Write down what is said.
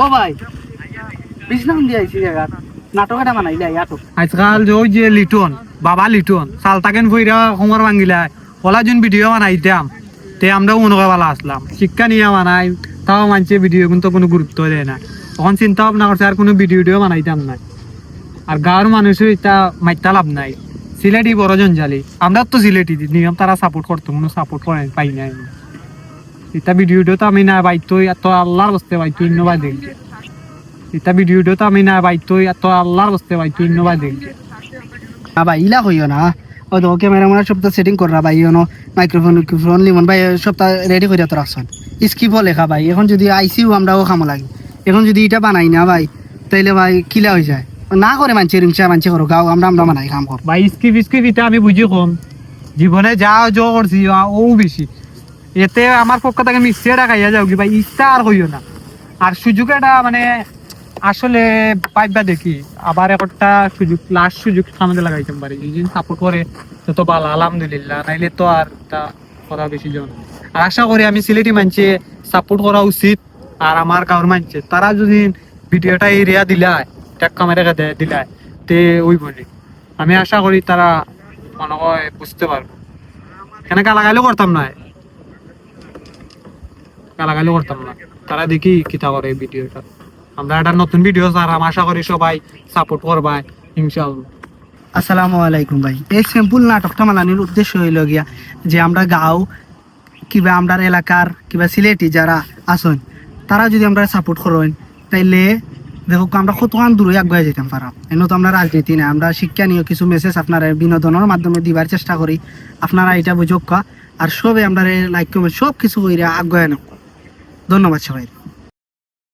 ও ভাই দিয়ে আইছি জায়গা নাটক এটা ইয়াতো। আজকাল যে ওই যে লিটন, বাবা লিটন সালতাকেন ভাঙ্গিলা ওলা ভিডিও তে আমরা আসলাম। শিক্ষা নিয়ে বানাই তাও মানছে ভিডিও কিন্তু কোনো গুরুত্ব দেয় না। তখন চিন্তা ভাবনা করছে আর কোনো ভিডিও ভিডিও বানাইতাম না আর গাঁৱৰ মানুষও এটা মাইতা লাভ নাই। সিলেটি বড় জঞ্জালি। আমরা তো সিলেটি নিয়ম তারা সাপোর্ট করতো কোনো সাপোর্ট করে পাই নাই। এটা ভিডিও ভিডিও তো আমি না বাইতো এত আল্লাহর বসতে বাইতো ইন্নবাই দেখবে এটা ভিডিও ভিডিও তো আমি না বাইতো এত আল্লাহর বসতে বাইতো ইন্নবাই দেখবে না ভাই, ইলা হইও না। ও তো ক্যামেরা মানে সবটা সেটিং করা ভাই ইনো মাইক্রোফোন মাইক্রোফোন লিমন। ভাই, সবটা রেডি করে তো রাখছেন স্কিপও লেখা ভাই। এখন যদি আইসিও আমরাও খামো লাগে। এখন যদি এটা বানাই না ভাই, তাইলে ভাই কিলা হয়ে যায়? না করে মানছে রিংসা মানছে করো, গাও, আমরা আমরা বানাই কাম কর। বা স্কিপ স্কিপ এটা আমি বুঝি কম। জীবনে যা জ করছি ও বেশি। এতে আমার পক্ষ থেকে আমি মিক্সিটা খাইয়া যাও কি ভাই, ইচ্ছা আর হইও না। আর সুযোগ এটা মানে আসলে পাইবা দেখি, আবার একটা সুযোগ লাস্ট সুযোগ সামনে লাগাইতে পারি এই যদি সাপোর্ট করে, তো ভালো, আলহামদুলিল্লাহ, নাইলে তো আর তা করা বেশি জন। আর আশা করি আমি সিলেটি মানছে সাপোর্ট করা উচিত, আর আমার গাঁর মানছে। তারা যদি ভিডিওটা এরিয়া দিলায় টেক্কা মেরে দিলায়, তে ওই বলি। আমি আশা করি তারা মনে হয় বুঝতে পারব। কেন গালাগালিও করতাম না। গালাগালিও করতাম না। তারা দেখি কিতা করে এই ভিডিওটা। আমরা একটা নতুন ভিডিও স্যার আমি আশা করি সবাই সাপোর্ট করবা ইনশাআল্লাহ। আসসালামু আলাইকুম ভাই। এই সিম্পল নাটকটা মানানির উদ্দেশ্য হইল গিয়া যে আমরা গাঁও, কিবা আমরা এলাকার কিবা সিলেটি যারা আসন তারা যদি আমরা সাপোর্ট করেন, তাইলে দেখো আমরা কতক্ষণ দূরে আগুয়ে যেতাম পারা এনে তো আমরা রাজনীতি না আমরা শিক্ষা নিয়ে কিছু মেসেজ আপনারা বিনোদনের মাধ্যমে দিবার চেষ্টা করি। আপনারা এটা বুঝুক আর সবে আমরা লাইক কমেন্ট সব কিছু কইরা আগুয়ে নেব ধন্যবাদ সবাই